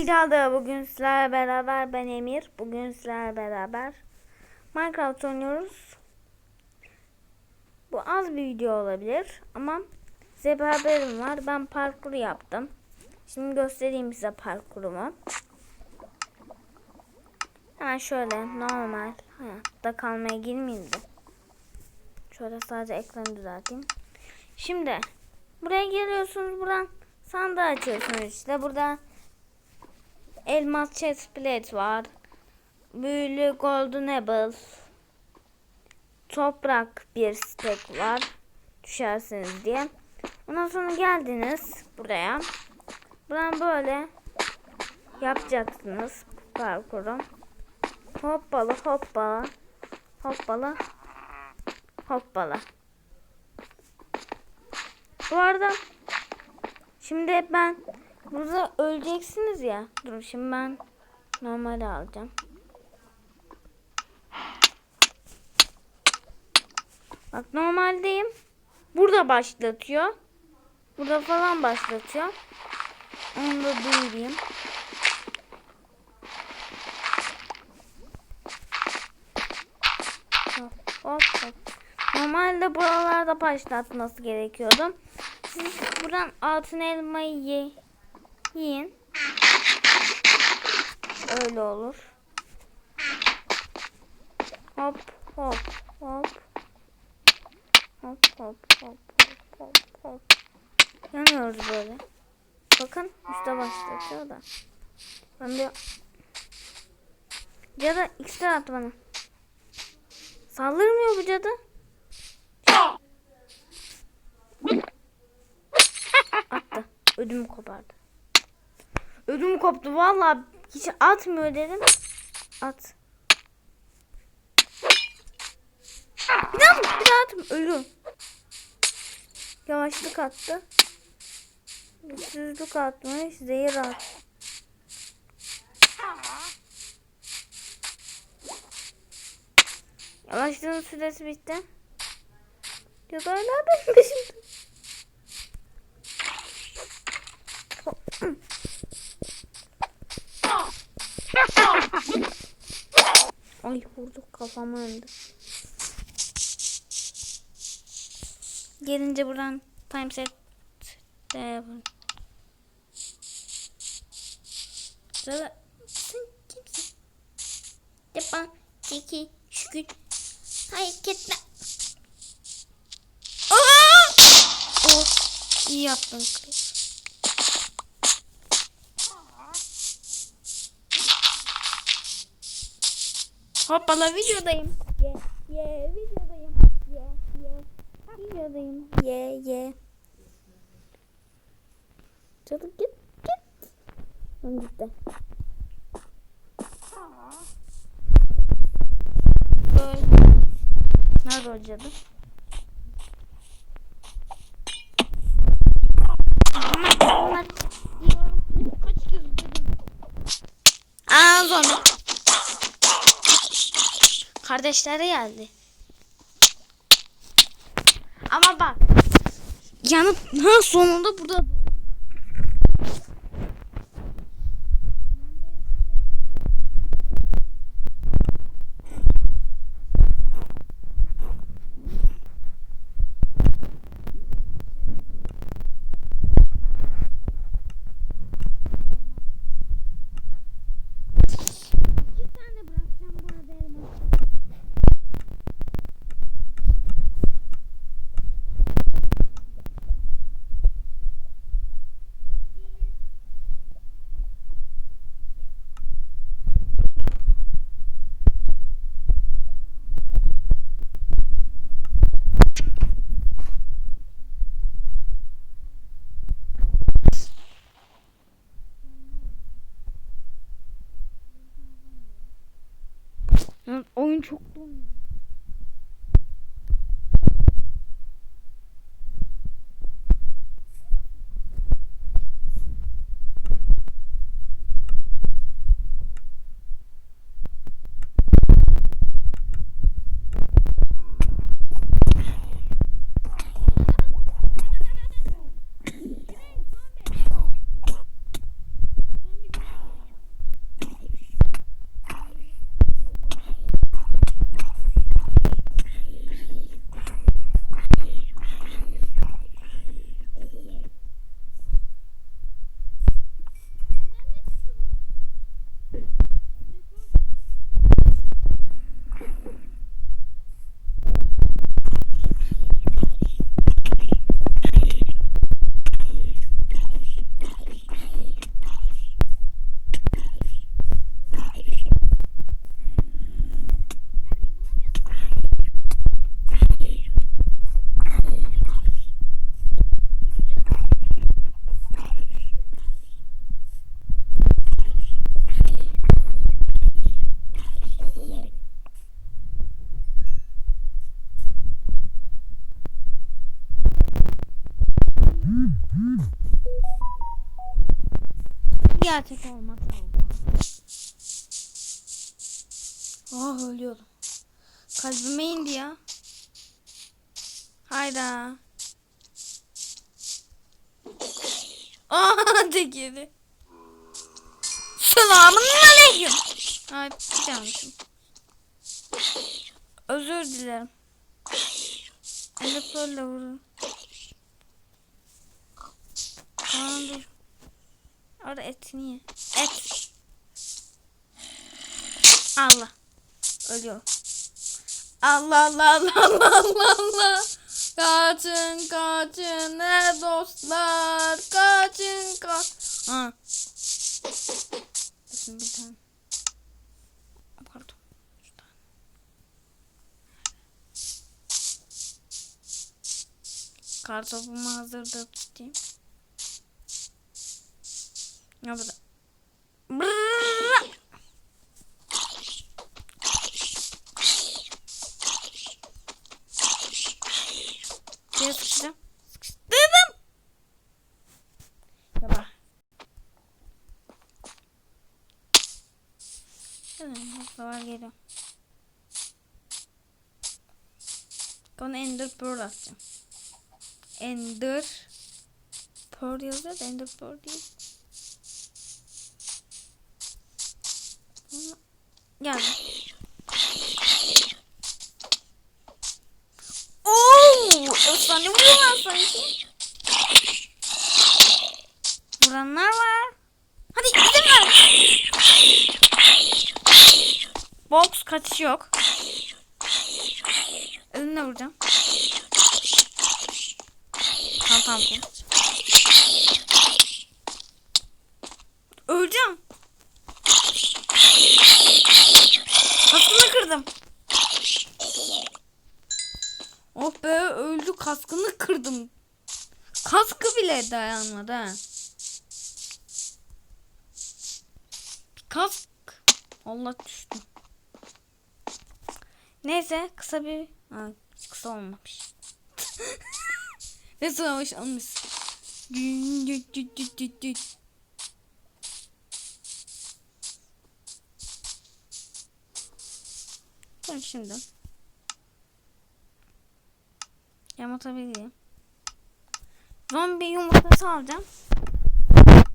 Silahda bugün sizlerle beraber ben Emir. Bugün sizlerle beraber Minecraft oynuyoruz. Bu az bir video olabilir ama size bir haberim var. Ben parkur yaptım. Şimdi göstereyim size parkurumu. Hemen şöyle normal hayatta kalmaya girmeyeyim. Şöyle sadece ekranı düzelteyim. Şimdi buraya geliyorsunuz buradan sandığı açıyorsunuz işte burada elmas chest plate var. Büyülü golden apple. Toprak bir stek var. Düşersiniz diye. Ondan sonra geldiniz buraya. Buradan böyle yapacaksınız parkuru. Hoppala hoppala. Hoppala. Hoppala. Bu arada şimdi ben burada öleceksiniz ya. Dur şimdi ben normal alacağım. Bak normaldeyim. Burada başlatıyor. Burada falan başlatıyor. Onu da duyurayım. Hop hop. Normalde buralarda başlatması gerekiyordu. Siz buradan altın elmayı ye, yiyin. Öyle olur. Hop hop hop. Hop hop hop hop hop hop. Yanıyoruz böyle. Bakın üstte başlatıyor da. Ben de Cadı iksir at bana. Saldırmıyor bu cadı. Attı. Ödümü kopardı. Ödümü koptu. Vallahi hiç atmıyor dedim. At. Bir daha mı? Bir daha atma. Ölüyorum. Yavaşlık attı. Güçsüzlük atmış. Zehir at. Yavaşlığın süresi bitti. Ya da hala benim peşimde. Ay vurduk kafamı önde. Gelince buradan time set de yapalım. Sonra sen kimsin? Yapma. Çeki. Şükür. Hareketler. Aa! Oh. iyi yaptın Chris. Hoppala videodayım. Ye ye videodayım. Ye ye videodayım. Ye ye. Çabuk git git. Lan gitti. Nerede o cadı? Kaç kez dedim. Aa zombi. Kardeşleri geldi. Ama bak. Yanıp sonunda burada çok gerçek olmaz. Ah ölüyorum. Kalbime indi ya. Hayda. Ah, Aa tekeri. Selamun aleyküm. Ay canım. Özür dilerim. Elektrolle vurun. Tamamdır. Orada etini ye. Et. Allah. Ölüyor. Allah Allah Allah Allah Allah Allah. Kaçın kaçın ne dostlar. Kaçın kaç. Ha. Şimdi bir tane. Kartopumu hazırda tutayım. Ya burada. Şuraya sıkıştırdım. Sıkıştırdım. Ya bak. Tamam, haftalar geliyor. Onu Ender Pearl atacağım. Ender Pearl yazıyor da Ender Pearl değil. Geldi. Oo, efsane vuruyorlar sanki. Vuranlar var. Hadi gidelim lan. Box kaçış yok. Elimle vuracağım. Tamam tamam. tamam. Öleceğim. Kaskını kırdım. Oh be öldü kaskını kırdım. Kaskı bile dayanmadı ha. Kask. Allah düştüm. Neyse kısa bir... Ha, kısa olmamış. ne savaş almış. Tamam şimdi. Yamatabileyim. Zombi yumurtası alacağım.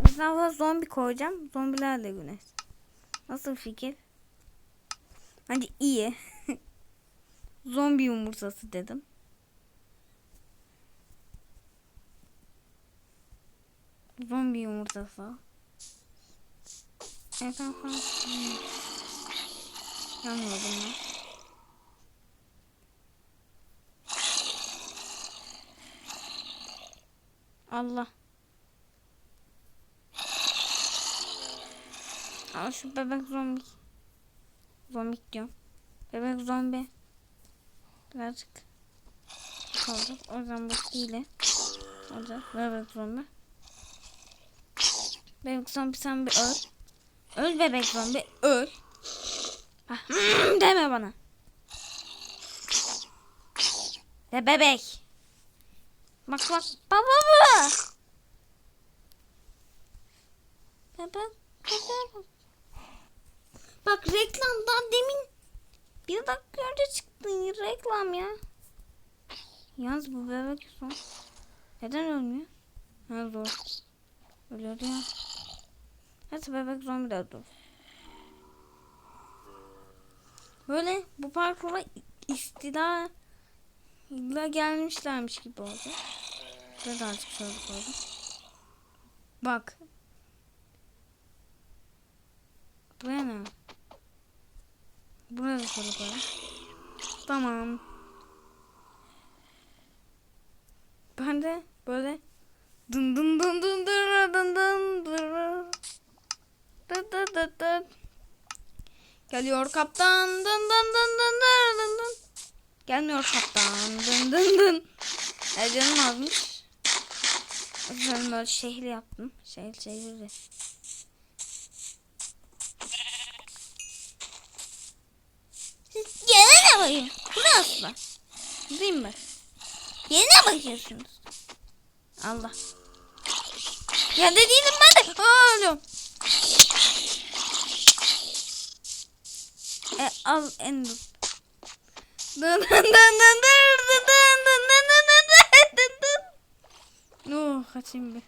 Etrafa zombi koyacağım. Zombilerle güneş. Nasıl fikir? Hadi iyi. zombi yumurtası dedim. Zombi yumurtası. Etrafa... Hmm. Yanmıyor Allah. Al şu bebek zombi. Zombi diyorum. Bebek zombi. Birazcık kaldı. O yüzden bu hile. O da bebek zombi. Bebek zombi sen bir öl. Öl bebek zombi öl. Hmm, deme bana. De bebek. Bak bak baba baba. Bebek bebek. Bak reklamdan demin bir dakika önce çıktı reklam ya. Yalnız bu bebek son. Neden ölmüyor? Ha zor. Ölüyordu ya. Hadi bebek zombi de dur. Böyle bu parkura istila illa gelmişlermiş gibi oldu. Burada azıcık şöyle koydum. Bak. Buraya ne? Buraya da şöyle koyalım. Tamam. Ben de böyle dın dın dın dın dın dın dın dın dın dın dın dın Geliyor kaptan dın dın dın dın dın dın dın Gelmiyor kaptan dın dın dın E canım azmış Ben böyle şehri yaptım Şehir Siz Yine ne bakıyorsun? Burası? Değil mi? Yine bakıyorsunuz? Allah. Ya dediğim ben de ölüyorum. E al en Dın dın dın dın dın dın dın dın dın dın dın dın Oh kaçayım bir.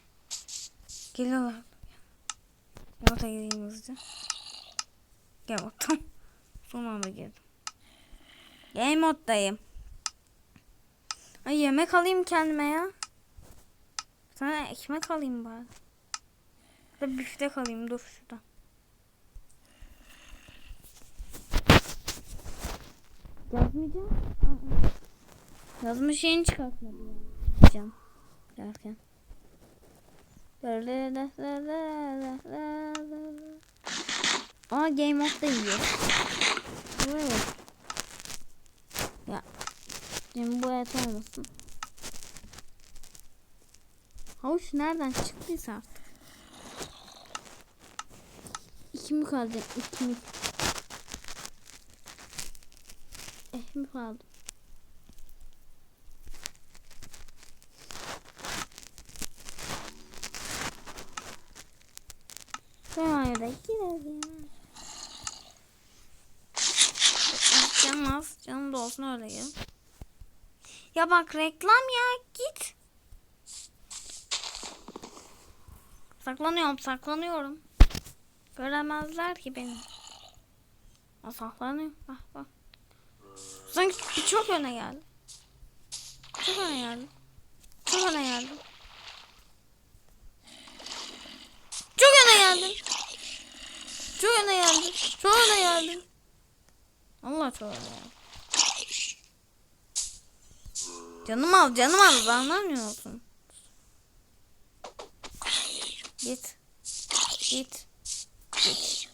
Geliyorlar. Yolda gideyim hızlıca. Gel bakalım. Son anda girdim. Game moddayım. Ay yemek alayım kendime ya. Bir tane ekmek alayım bari. Ya Da biftek alayım dur şurada. Yazmayacağım. Aa. Yazmış şeyini çıkartmadım. Can. Derken. Aa game mode da yiyor. Evet. Ya. Şimdi bu et olmasın. Havuç nereden çıktıysa artık. İki mi kaldı? İki mi? Eh mi kaldı? Gidelim. Canım az. Canım da olsun öyle ya. Ya bak reklam ya git. Saklanıyorum saklanıyorum. Göremezler ki beni. Aa, saklanıyorum. Bak bak. Sanki çok öne geldi. Çok öne geldi. Çok öne geldi. Çok öne geldim. Çok öne geldim. Allah çok öne geldim. Canım al canım al anlamıyor musun? Git. Git. Git.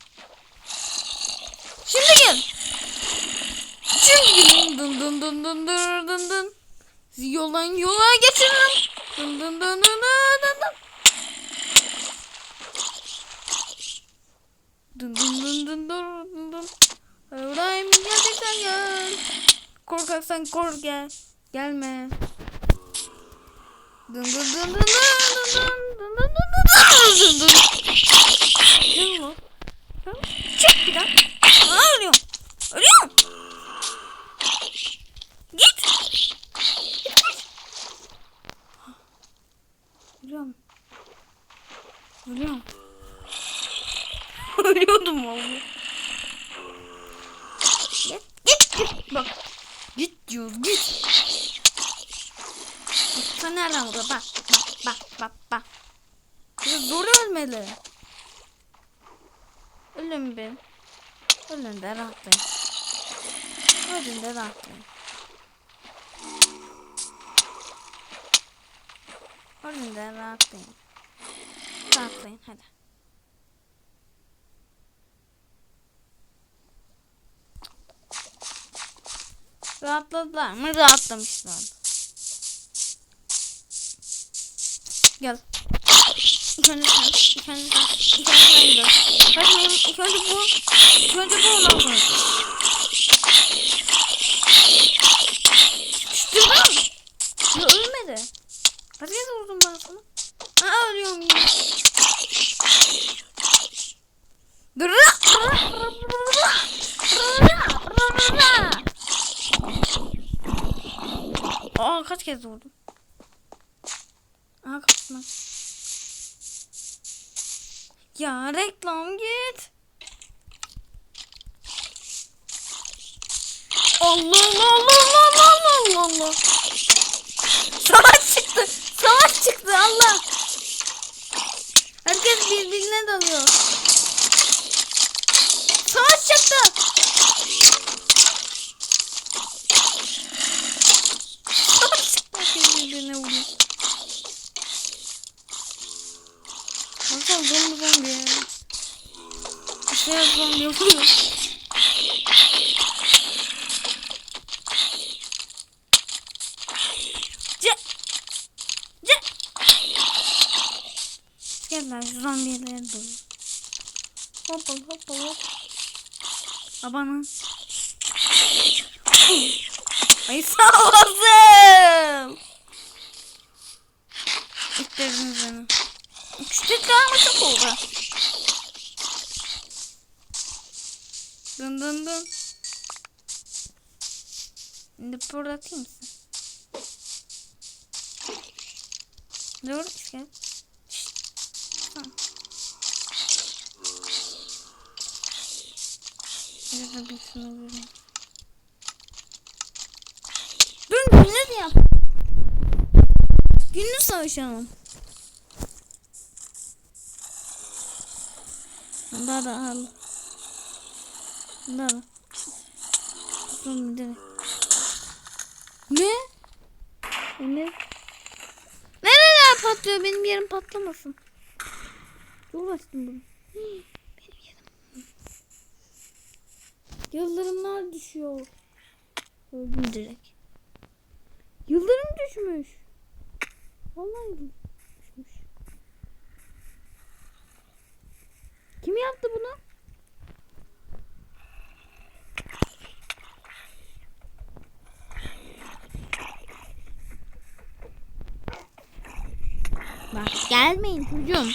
Şimdi gel. Şimdi. Dın dın dın dın dın dın dın. Sizi yoldan yola geçiririm. Dın dın dın dın dın dın dın. Dın dın dın dın dın dın dın. Öğreneyim gerçekten gel. Korkaksan kork gel. Gelme. Dın dın dın dın dın dın dın dın dın dın dın dın. Lan. Ha? Çık bir daha. Aa, ölüyorum. Ölüyorum. Git. Ölüyorum. Ölüyorum. Ölüyordum vallahi. Git git git bak. Git diyor git. Usta nereden vuruyor bak bak bak bak bak. Biraz zor ölmeli. Ölüm be. Ölüm de rahat be. Ölüm de rahat be. Ölüm de rahat be. Rahatlayın hadi. Rahatladılar mı? Rahatlamışlar. Gel. İlk önce sen, ilk önce sen, ilk önce sen gör. Kaçmayayım, ilk önce bu, ilk önce bu ondan sonra. Düştü lan. Ya ölmedi. Kaç kez vurdum ben sana? Ha ölüyorum yine. Dur. Aa kaç kez vurdum? Aha kapatma. Ya reklam git. Allah Allah Allah Allah Allah Allah Allah. Savaş çıktı. Savaş çıktı Allah. Herkes birbirine dalıyor. Savaş çıktı. şey yapmam yapıyor. Geber zombiler bu. Hop hop hop hop. Abanın. Ay sallasın. İttirdiniz beni. Üçte daha çok oldu? Dın dın dın. Şimdi fırlatayım mısın? Dur. Tamam. Burada bir şunu vurayım. Dur günlük yap. Günlük savaşalım. Da al. Daha da. Dur bir. Ne? Ne? Nereler patlıyor? Benim yerim patlamasın. Dur bastım bunu. Benim yerim. Yıldırımlar düşüyor. Öldüm direkt. Yıldırım düşmüş. Vallahi düşmüş. Kim yaptı bunu? Bak gelmeyin çocuğum.